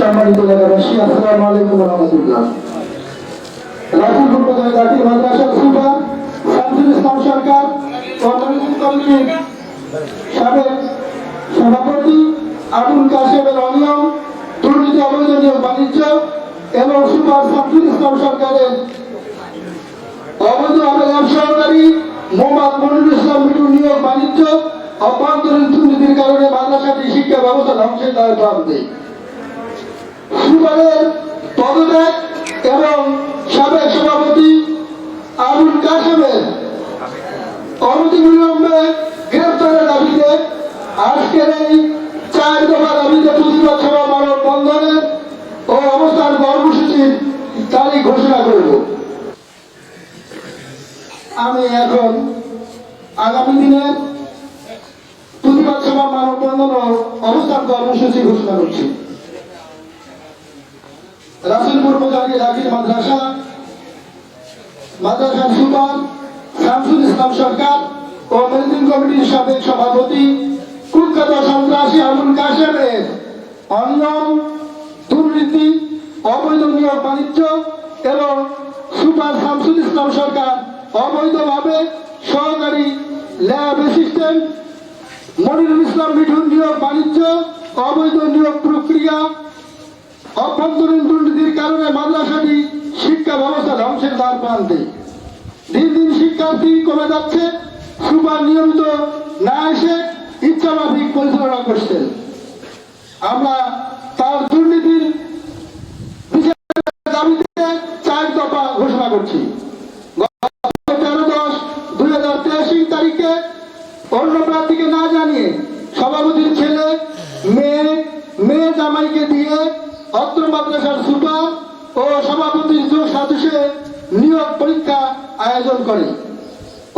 সম্মানিত এলাকাবাসী আসসালামু আলাইকুম রহমতুল্লাহ। রাসুলপুর বাজার জাতীয় মাদ্রাসার সুপার শামসুল ইসলাম সরকার কমিটির সাবেক সভাপতি আবুল কাশেমের অনিয়ম, দুর্নীতি, অবৈধ নিয়োগ, বাণিজ্য এবং সুপার শামসুল ইসলাম সরকারের অবৈধভাবে সহকারী মোহাম্মদ মনিরুল ইসলাম মিটুর নিয়োগ, বাণিজ্য, অভ্যন্তরীণ দুর্নীতির কারণে মাদ্রাসাটি শিক্ষা ব্যবস্থা ধ্বংসের দ্বারা প্রান্তে। সুপারের পদত্যাগ এবং সাবেক সভাপতি আবুল কাশেমের অনতিবিলম্বে গ্রেফতারের দাবিতে আজকের এই চার দফা দাবিতে প্রতিবাদ সভা মানব বন্ধনের ও অবস্থান কর্মসূচির তারিখ ঘোষণা করব। আমি এখন আগামী দিনের প্রতিবাদ সভা মানব বন্ধন ও অবস্থান কর্মসূচি ঘোষণা করছি। রাসুলপুর বাজারে দাখিল মাদ্রাসা, মাদ্রাসার সুপার শামসুল ইসলাম সরকার ও ম্যানেজিং কমিটির সাবেক সভাপতি কুখ্যাত সন্ত্রাসী আবুল কাশেমের অনিয়ম, দুর্নীতি, অবৈধ নিয়োগ বাণিজ্য এবং সুপার শামসুল ইসলাম সরকার অবৈধভাবে সহকারী ল্যাব অ্যাসিস্ট্যান্ট মনিরুল ইসলাম মিঠুন নিয়োগ বাণিজ্য, অবৈধ নিয়োগ প্রক্রিয়া অভ্যন্তরীণ দুর্নীতির কারণে মাদ্রাসাটি শিক্ষা ব্যবস্থা ধ্বংসের দ্বার প্রান্তে। দিন দিন শিক্ষার্থী কমে যাচ্ছে, সুপার নিয়মিত না এসে ইচ্ছামাফিক পরিচালনা করছেন। আমরা তার দুর্নীতির দাবিতে চার দফা ঘোষণা করছি তেরো দশ দুই হাজার তেইশ তারিখে অন্য প্রার্থীকে না জানিয়ে সভাপতির ছেলে মেয়ে মেয়ে জামাইকে দিয়ে অত্র মাদ্রাসার সুপার ও সভাপতির যোগ সদস্যে নিয়োগ পরীক্ষা আয়োজন করে।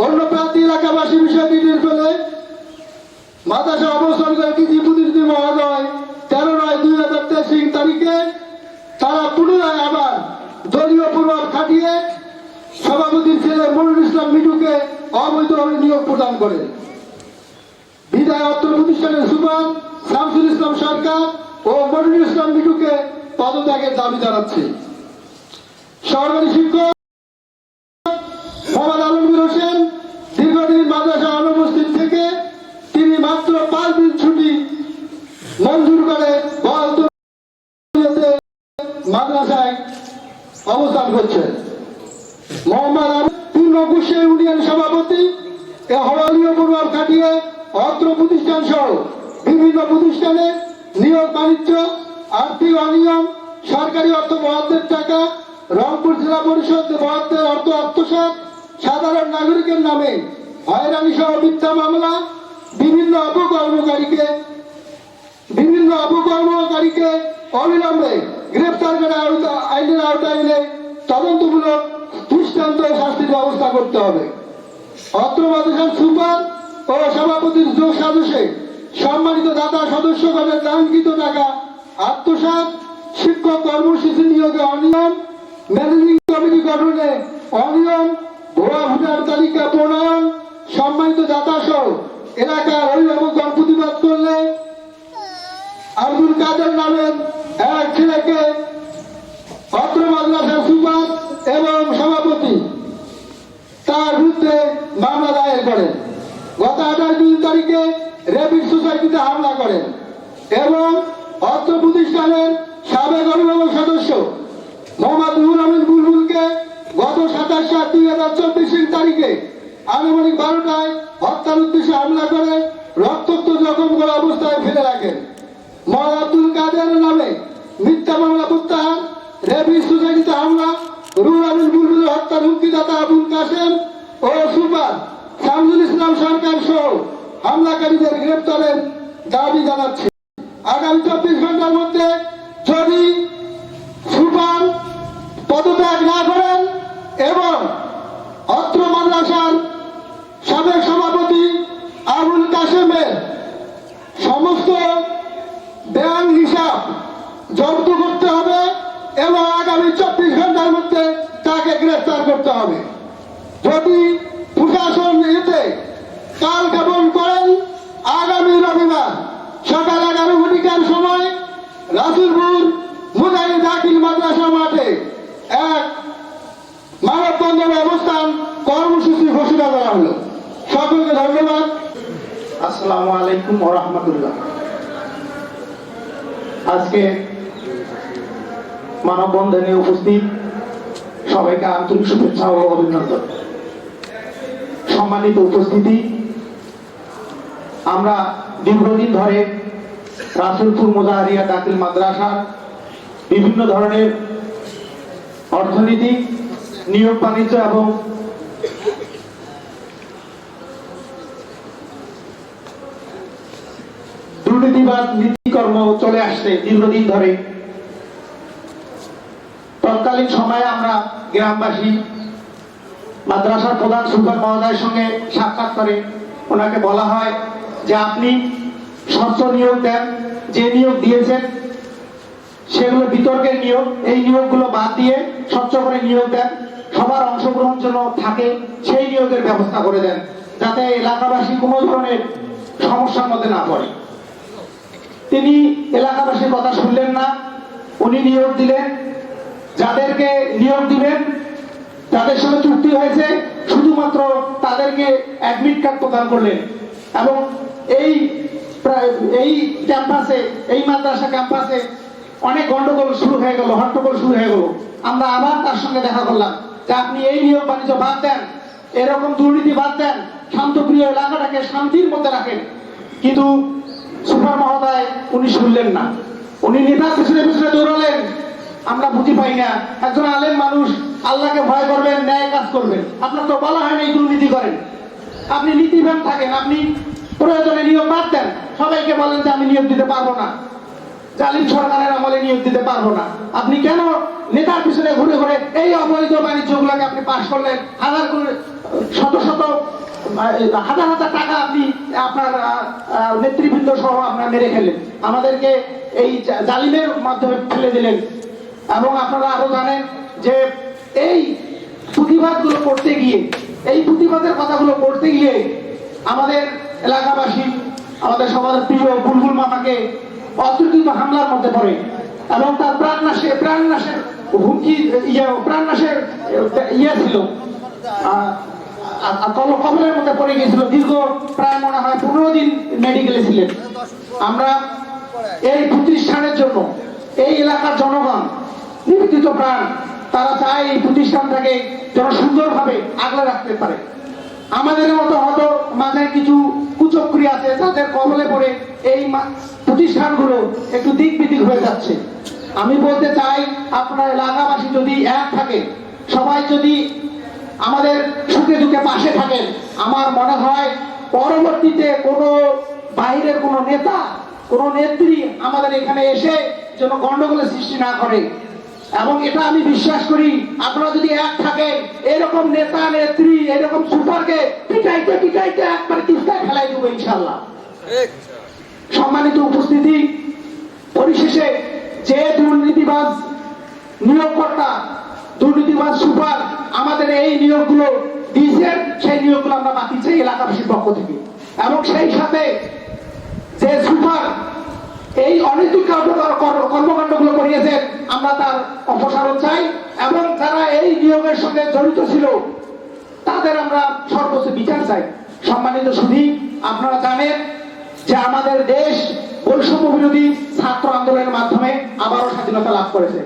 অন্য প্রার্থী এলাকাবাসী বিষয়টি নির্ভরে মাদ্রাসা অবস্থান করে কৃষি প্রতিনিধি মহোদয়? তেরো নয় দুই হাজার তেইশ তারিখে তারা পুনরায় আবার দলীয় প্রভাব খাটিয়ে সভাপতির ছেলে মনিরুল ইসলাম মিঠুকে অবৈধভাবে নিয়োগ প্রদান করে। বিদায় অত্র প্রতিষ্ঠানের সুপার শামসুল ইসলাম সরকার ও মনিরুল ইসলাম মিঠুকে পদত্যাগের দাবি জানাচ্ছে। সরকারি শিক্ষক মোহাম্মদ আলমগীর হোসেন দীর্ঘদিন মাদ্রাসা অনুপস্থিত থেকে তিনি মাত্র পাঁচ দিন ছুটি মঞ্জুর করে মাদ্রাসায় অবস্থান করছেন। মোহাম্মদ পূর্ণ ইউনিয়ন সভাপতি, এ হওয়ালীয় প্রভাব কাটিয়ে অত্র প্রতিষ্ঠান সহ বিভিন্ন প্রতিষ্ঠানে নিয়োগ বাণিজ্য আর্থিক অনিয়ম সরকারি অর্থ বরাদ্দের টাকা, রংপুর জেলা পরিষদ বরাদ্দের অর্থ আত্মসাৎ, সাধারণ নাগরিকের নামে হয়রানি সহ মিথ্যা মামলা, বিভিন্ন অপকর্মকারীকে বিভিন্ন অপকর্মকারীকে অবিলম্বে গ্রেফতার করে আইনের আওতায় এনে তদন্তমূলক দৃষ্টান্ত শাস্তির ব্যবস্থা করতে হবে। অত্র মাদ্রাসার সুপার ও সভাপতির যোগ সদস্যে সম্মানিত দাতা সদস্যগণের দাঙ্কিত টাকা আত্মসাৎ শিক্ষক কর্মসূচি নিয়োগে অনিয়ম, ম্যানেজিং কমিটি গঠনে অনিয়ম, ভুয়া ভোটার তালিকা প্রণয়ন, সম্মানিত দাতা সহ এলাকার অভিভাবকগণ প্রতিবাদ করলে আব্দুল কাদের নামের এক ছেলেকে অত্র মাদ্রাসার সুপার এবং সভাপতি তার বিরুদ্ধে মামলা দায়ের করেন গত আঠাশ জুন তারিখে রেপিড সোসাইটিতে হামলা করেন এবং অর্থ প্রতিষ্ঠানের সাবেক অভিভাবক সদস্য মোহাম্মদ নুর আমিন বুলবুলকে গত সাতাশ সাত দুই হাজার চব্বিশ তারিখে আনুমানিক বারোটায় হত্যার উদ্দেশ্যে হামলা করে রক্তাক্ত জখম করা অবস্থায় ফেলে রাখেন। মোহাম্মদ আব্দুল কাদের নামে মিথ্যা মামলা প্রত্যাহার রেপিড সোসাইটিতে হামলা রুহুল আমিন বুলবুলের হত্যার হুমকিদাতা আবুল কাসেম ও সুপার শামসুল ইসলাম সরকার সহ হামলাকারীদের গ্রেপ্তারের দাবি জানাচ্ছে। আগামী চব্বিশ ঘণ্টার মধ্যে যদি সুপার পদত্যাগ না করেন এবং অত্র মাদ্রাসার সাবেক সভাপতি আবুল কাসেমের সমস্ত ব্যাংক হিসাব জব্দ করতে হবে এবং আগামী চব্বিশ ঘণ্টার মধ্যে তাকে গ্রেফতার করতে হবে। যদি প্রশাসন এতে কাল জ্ঞাপন করেন, আগামী রবিবার সকাল এগারো ঘটিকার সময় রাসুলপুর মুজাহিদ দাখিল মাদ্রাসা মাঠে এক মানববন্ধন অবস্থান কর্মসূচি ঘোষণা করা হলো। সকলকে ধন্যবাদ। আসসালামু আলাইকুম রহমতুল্লাহ। আজকে মানববন্ধনে উপস্থিত সবাইকে আন্তরিক শুভেচ্ছা ও অভিনন্দন। সম্মানিত উপস্থিতি আমরা দীর্ঘদিন ধরে রাসুলপুর মোজাহারিয়া দাখিল মাদ্রাসার বিভিন্ন ধরনের অর্থনীতি, নিয়োগ বাণিজ্য এবং দুর্নীতিবাদ, নীতিকর্ম চলে আসছে দীর্ঘদিন ধরে। তৎকালীন সময়ে আমরা গ্রামবাসী, মাদ্রাসার প্রধান সুলতান মহোদয়ের সঙ্গে সাক্ষাৎ করে ওনাকে বলা হয় যে আপনি স্বচ্ছ নিয়োগ দেন, যে নিয়োগ দিয়েছেন, সেগুলো বিতর্কের নিয়োগ, এই নিয়োগগুলো বাদ দিয়ে স্বচ্ছ করে নিয়োগ দেন, সবার অংশগ্রহণ যেন থাকে, সেই নিয়োগের ব্যবস্থা করে দেন, যাতে এলাকাবাসী কোনো ধরনের সমস্যার মধ্যে না পড়ে। তিনি এলাকাবাসীর কথা শুনলেন না, উনি নিয়োগ দিলেন, যাদেরকে নিয়োগ দিবেন তাদের সঙ্গে চুক্তি হয়েছে, শুধুমাত্র তাদেরকে অ্যাডমিট কার্ড প্রদান করলেন, এবং এই এই ক্যাম্পাসে, এই মাদ্রাসা ক্যাম্পাসে অনেক গন্ডগোল শুরু হয়ে গেল, হট্টগোল শুরু হয়ে গেল। আমরা আবার তার সঙ্গে দেখা করলাম যে আপনি এই নিয়োগ বাণিজ্য বাদ দেন, এরকম দুর্নীতি বাদ দেন, শান্তপ্রিয় এলাকাটাকে শান্তির মধ্যে রাখেন। কিন্তু সুপার মহোদয়, উনি শুনলেন না। উনি নেতার পিছনে পিছনে দৌড়ালেন। আমরা বুঝি পাই না। একজন আলেম মানুষ, আল্লাহকে ভয় করবেন, ন্যায় কাজ করবেন। আপনার তো বলা হয় না এই দুর্নীতি করেন। আপনি নীতিবান থাকেন, আপনি প্রয়োজনে নিয়োগ বাদ দেন। সবাইকে বলেন যে আমি নিয়োগ দিতে পারব না। জালিম সরকারের আমলে নিয়োগ দিতে পারব না। আপনি কেন নেতার পিছনে ঘুরে ঘুরে এই অবৈধ বাণিজ্যগুলোকে আপনি পাশ করলেন? হাজার শত শত হাজার হাজার টাকা আপনি আপনার নেতৃবৃন্দ সহ আপনার মেরে ফেলেন আমাদেরকে এই জালিমের মাধ্যমে ফেলে দিলেন। এবং আপনারা আরও জানেন যে এই প্রতিবাদগুলো করতে গিয়ে, এই প্রতিবাদের কথাগুলো করতে গিয়ে আমাদের এলাকাবাসী, আমাদের সবার প্রিয় বুলবুল মামাকে অতর্কিত হামলার মধ্যে পড়ে এবং তার প্রাণ নাশে, প্রাণ নাশের হুমকি ইয়ে প্রাণ নাশের ইয়ে ছিল। কবলের মধ্যে পড়ে গিয়েছিল। দীর্ঘ প্রায় মনে হয় পনেরো দিন মেডিকেলে ছিলেন। আমরা এই প্রতিষ্ঠানের জন্য, এই এলাকার জনগণ, নিবেদিত প্রাণ, তারা চায় এই প্রতিষ্ঠানটাকে যেন সুন্দরভাবে আগলে রাখতে পারে। আমাদের মতো হয়তো মাঝে কিছু কুচক্রি আছে তাদের কবলে পড়ে এই প্রতিষ্ঠানগুলো একটু দিক বিদিক হয়ে যাচ্ছে। আমি বলতে চাই, আপনার এলাকাবাসী যদি এক থাকে, সবাই যদি আমাদের সুখে দুঃখে পাশে থাকেন, আমার মনে হয় পরবর্তীতে কোনো বাইরের কোনো নেতা, কোনো নেত্রী আমাদের এখানে এসে যেন গন্ডগোলের সৃষ্টি না করে। এবং এটা আমি বিশ্বাস করি, আপনারা যদি এক থাকেন, এরকম নেতা, নেত্রী, এরকম সুপারকে পিটাইতে পিটাইতে একবারে তিস্তায় ফেলাই দেবো ইনশাল্লাহ সম্মানিত উপস্থিতি, পরিশেষে যে দুর্নীতিবাজ নিয়োগকর্তা, দুর্নীতিবাজ সুপার আমাদের এই নিয়োগগুলো দিয়েছেন, সেই নিয়োগগুলো আমরা বাতিল চাই এলাকাবাসীর পক্ষ থেকে। এবং সেই সাথে যে সুপার, এই অনৈতিক কার্য- কর- কর্মকাণ্ডগুলো করিয়েছেন আমরা তার অপসারণ চাই, এবং যারা এই নিয়োগের সঙ্গে জড়িত ছিল, তাদের আমরা সর্বোচ্চ বিচার চাই। সম্মানিত সুধী, আপনারা জানেন যে আমাদের দেশ বৈষম্য বিরোধী ছাত্র আন্দোলনের মাধ্যমে আবারও স্বাধীনতা লাভ করেছে।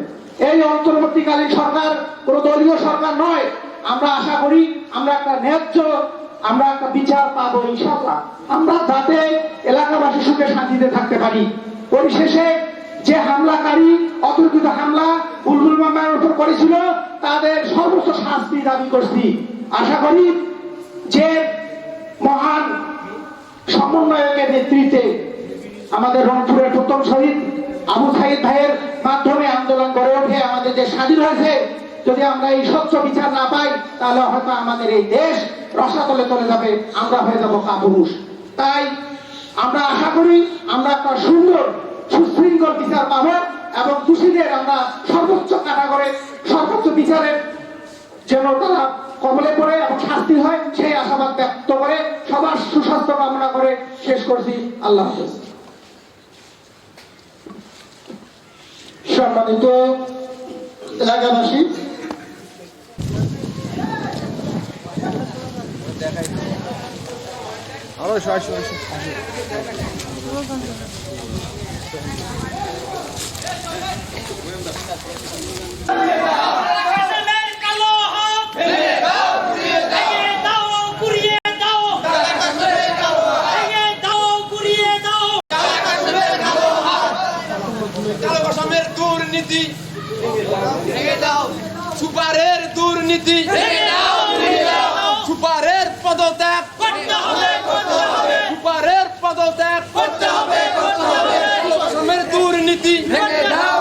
এই অন্তর্বর্তীকালীন সরকার কোন দলীয় সরকার নয়। আমরা আশা করি আমরা একটা ন্যায্য, আমরা একটা বিচার পাবো ইনশাআল্লাহ। আমরা যাতে এলাকাবাসী সুখে শান্তিতে থাকতে পারি। পরিশেষে যে হামলাকারী, অতর্কিত হামলা বুলবুল মামার উপর করেছিল, তাদের সর্বোচ্চ শাস্তি দাবি করছি। আশা করি যে মহান সমন্বয়কের নেতৃত্বে আমাদের রংপুরের প্রথম শহীদ আবু সাইদ ভাইয়ের মাধ্যমে আন্দোলন গড়ে ওঠে, আমাদের যে স্বাধীন হয়েছে। যদি আমরা এই স্বচ্ছ বিচার না পাই, তাহলে হয়তো আমাদের এই দেশ রসাতলে চলে যাবে, আমরা হয়ে যাব কাপুরুষ। তাই আমরা আশা করি আমরা একটা সুন্দর সুশৃঙ্খল বিচার পাবো এবং দোষীদের আমরা সর্বোচ্চ কারাগারে, সর্বোচ্চ বিচারের যেন তারা কবলে পড়ে এবং শাস্তি হয়, সেই আশাবাদ ব্যক্ত করে সবার সুস্বাস্থ্য কামনা করে শেষ করছি। আল্লাহ সম্মানিত এলাকাবাসী, আরও আসো দুর্নীতি সুপারের দুর্নীতি ভেঙে দাও সুপারের পদত্যাগ করতে হবে করতে হবে সুপারের পদত্যাগ